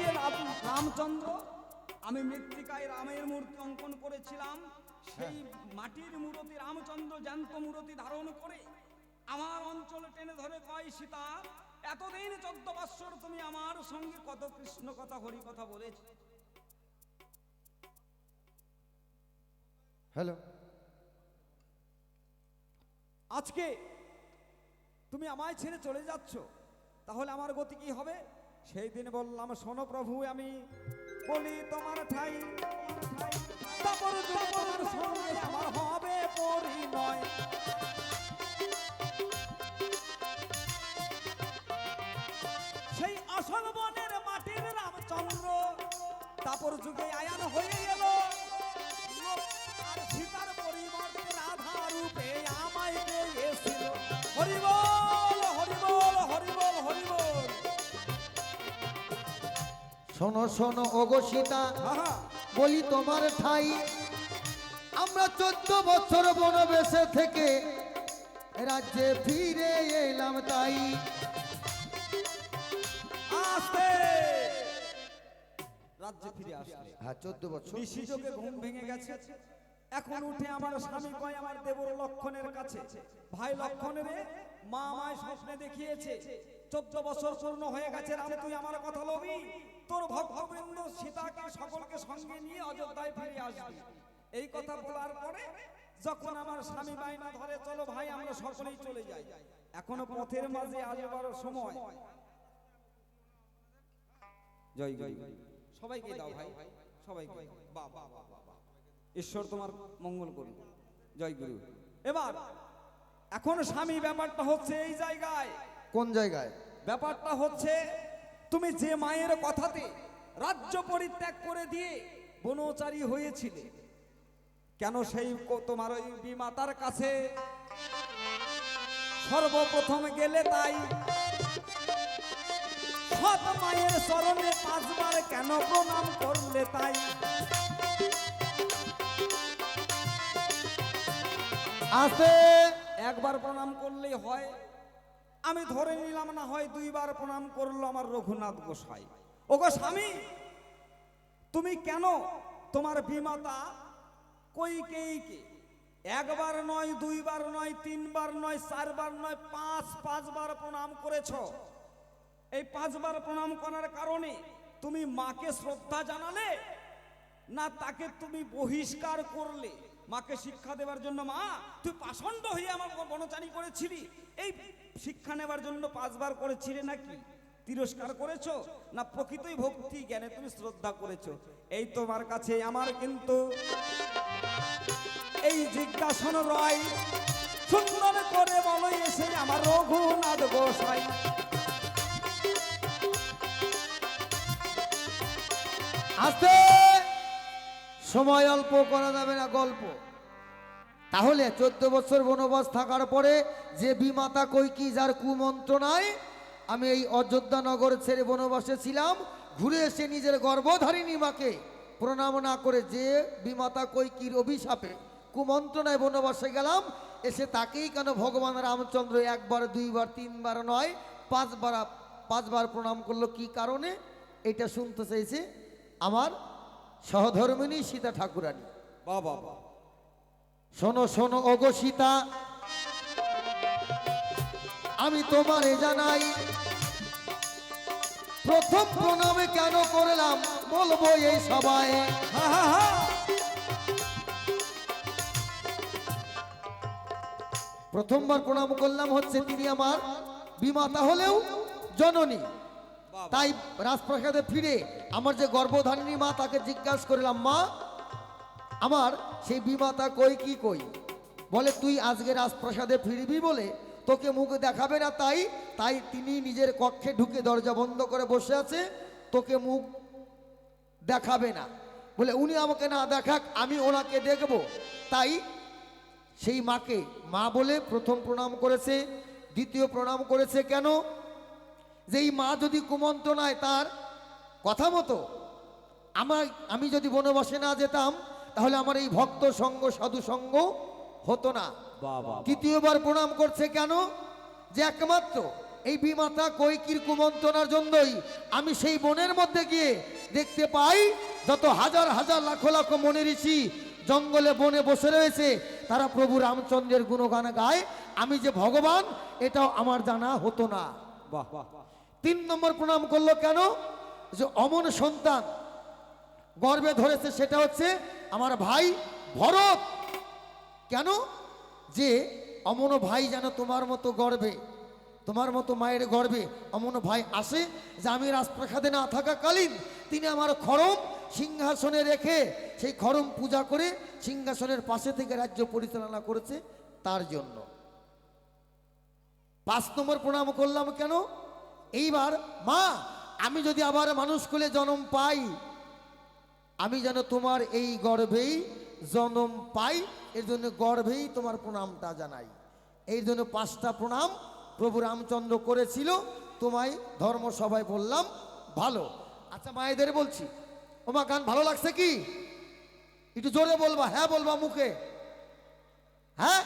যে রাম- রামচন্দ্র আমি মৃত্তিকায় রামের মূর্তি অঙ্কন করেছিলাম। সেই মাটির মূর্তি রামচন্দ্র জ্যান্ত মূর্তি ধারণ করে আমার অঞ্চলে টেনে ধরে কয় সীতা। এতদিন চোদ্দ বৎসর তুমি আমার সঙ্গে কত কৃষ্ণ কথা হরি কথা বলেছ। হ্যালো। আজকে তুমি আমায় ছেড়ে চলে যাচ্ছ তাহলে আমার গতি কি হবে? সেই দিন বললাম, শোনো প্রভু, আমি বলি তোমার ঠাই। তারপর তোমার সঙ্গে আমার হবে সেই আসল বনের মাটির রামচন্দ্র তারপর যুগে আয়ান হয়ে গেল শোনো শোনো সীতা। বলি তোমার ঠাই আমরা চোদ্দ বছর বনবেশে থেকে রাজ্যে ফিরে এলাম তাই। আস্তে। রাজ্যে ফিরে আসলে। হ্যাঁ চোদ্দ বছর। নিশিযোগে ঘুম ভেঙে গেছে। এখন উঠে আমার স্বামী কয় আমার দেবর লক্ষণের কাছে। ভাই লক্ষণের মা আমায় স্বপ্নে দেখিয়েছে। চোদ্দ বছর পূর্ণ হয়ে গেছে তুই আমার কথা লবি তোর ভক্তবৃন্দ সীতাকে সকলকে সঙ্গে নিয়ে অযোধ্যায় ফিরে আসবি। এই কথা বলার পরে যখন আমার স্বামী বাইনা ধরে চলো ভাই আমরা সকলেই চলে যাই। এখনও পথের মাঝে আসবার সময়। জয় জয় সবাইকে দাও ভাই সবাইকে বাহ বাহ বাহ, বাহ। ঈশ্বর তোমার মঙ্গল করুন। জয় গুরু। এবার এখন স্বামী ব্যাপারটা হচ্ছে এই জায়গায়। কোন জায়গায়? ব্যাপারটা হচ্ছে তুমি যে মায়ের কথাতে রাজ্য পরিত্যাগ করে দিয়ে বনচারী হয়েছিলে, কেন সেই তোমার ওই বিমাতার কাছে সর্বপ্রথম গেলে তাই? সৎ মায়ের চরণে পাঁচবার কেন প্রণাম করলে তাই? আছে একবার প্রণাম করলেই হয়। আমি ধরে নিলাম না হয় দুইবার প্রণাম করল আমার রঘুনাথ গোসাই। ওগো স্বামী, তুমি কেন তোমার বিমাতা কৈকেয়ীকে একবার নয়, দুইবার নয়, তিনবার নয়, চারবার নয়, পাঁচ, পাঁচবার প্রণাম করেছ। এই পাঁচবার প্রণাম করার কারণে তুমি মাকে শ্রদ্ধা জানালে না তাকে তুমি বহিষ্কার করলে? মাকে শিক্ষা দেওয়ার জন্য, মা, তুই পাষণ্ড হয়ে আমার বনচারী করেছিলি। এই শিক্ষা নেবার জন্য পাঁচবার করেছিলে নাকি? তিরস্কার করেছ? না প্রকৃতই ভক্তি, জ্ঞানে তুমি শ্রদ্ধা করেছ? এই তোমার কাছে আমার কিন্তু এই জিজ্ঞাসন রয়। সুন্দর করে বলো এসে আমার রঘুনাথ গোসাই। আসতে! সময় অল্প করা যাবে না, গল্প। তাহলে চোদ্দ বছর বনবাস থাকার পরে যে বিমাতা কৈকি যার কুমন্ত্রণায় আমি এই অযোধ্যা নগর ছেড়ে বনবাসে ছিলাম, ঘুরে এসে নিজের গর্ভধারিণী মাকে প্রণাম না করে যে বিমাতা কৈকির অভিশাপে কুমন্ত্রণায় বনবাসে গেলাম, এসে তাকেই কেন ভগবান রামচন্দ্র একবার, দুইবার, তিনবার নয়, পাঁচবার পাঁচবার প্রণাম করল, কি কারণে? এটা শুনতে চাইছে আমার সহধর্মিনী সীতা ঠাকুরানী। বাবা বাবা। শোনো শোনো ওগো সীতা। আমি তোমারে জানাই প্রথম প্রণামে কেন করলাম বলব এই সবাই হা হা হা। প্রথমবার প্রণাম করলাম হচ্ছে তিনি আমার বিমাতা হলেও জননী। তাই রাজপ্রাসাদে ফিরে আমার যে গর্ভধারিণী মা তাকে জিজ্ঞাসা করলাম, মা, আমার সেই বিমাতা কই, কি কই? বলে, তুই আজকে রাজপ্রাসাদে ফিরবি বলে তোকে মুখ দেখাবে না তাই তাই তিনি নিজের কক্ষে ঢুকে দরজা বন্ধ করে বসে আছে, তোকে মুখ দেখাবে না। বলে, উনি আমাকে না দেখাক, আমি ওনাকে দেখব। তাই সেই মাকে মা বলে প্রথম প্রণাম করেছে, দ্বিতীয় প্রণাম করেছে কেন? যে এই মা যদি কুমন্ত্রণায় তার কথা মতো আমার আমি যদি বনবাসে না যেতাম তাহলে আমার এই ভক্ত সঙ্গ সাধু সঙ্গ হতো না। তৃতীয়বার প্রণাম করছে কেন? যে একমাত্র এই বিমাতা কৈকির কুমন্ত্রণার জন্যই আমি সেই বনের মধ্যে গিয়ে দেখতে পাই যত হাজার হাজার লাখো লাখো মনে ঋষি জঙ্গলে বনে বসে রয়েছে তারা প্রভু রামচন্দ্রের গুণগান গায় আমি যে ভগবান এটাও আমার জানা হতো না। বাহ বাহ। তিন নম্বর প্রণাম করল কেন? যে অমন সন্তান গর্বে ধরেছে, সেটা হচ্ছে আমার ভাই ভরত। কেন? যে অমন ভাই যেন তোমার মতো গর্বে, তোমার মতো মায়ের গর্বে অমন ভাই আসে, যে আমি রাজপ্রাসাদে না থাকাকালীন তিনি আমার খরম সিংহাসনে রেখে সেই খরম পূজা করে সিংহাসনের পাশে থেকে রাজ্য পরিচালনা করেছে তার জন্য। পাঁচ নম্বর প্রণাম করলাম কেন? এইবার, মা, আমি যদি আবার মানুষ কোলে জন্ম পাই, আমি যেন তোমার এই গর্ভেই জন্ম পাই, এর জন্য গর্ভেই তোমার প্রণামটা জানাই। এই জন্য পাঁচটা প্রণাম প্রভু রামচন্দ্র করেছিল, তোমায় ধর্ম সবাই বললাম, ভালো। আচ্ছা মায়েদের বলছি ওমা গান ভালো লাগছে কি? একটু জোরে বলবা হ্যাঁ বলবা মুখে। হ্যাঁ?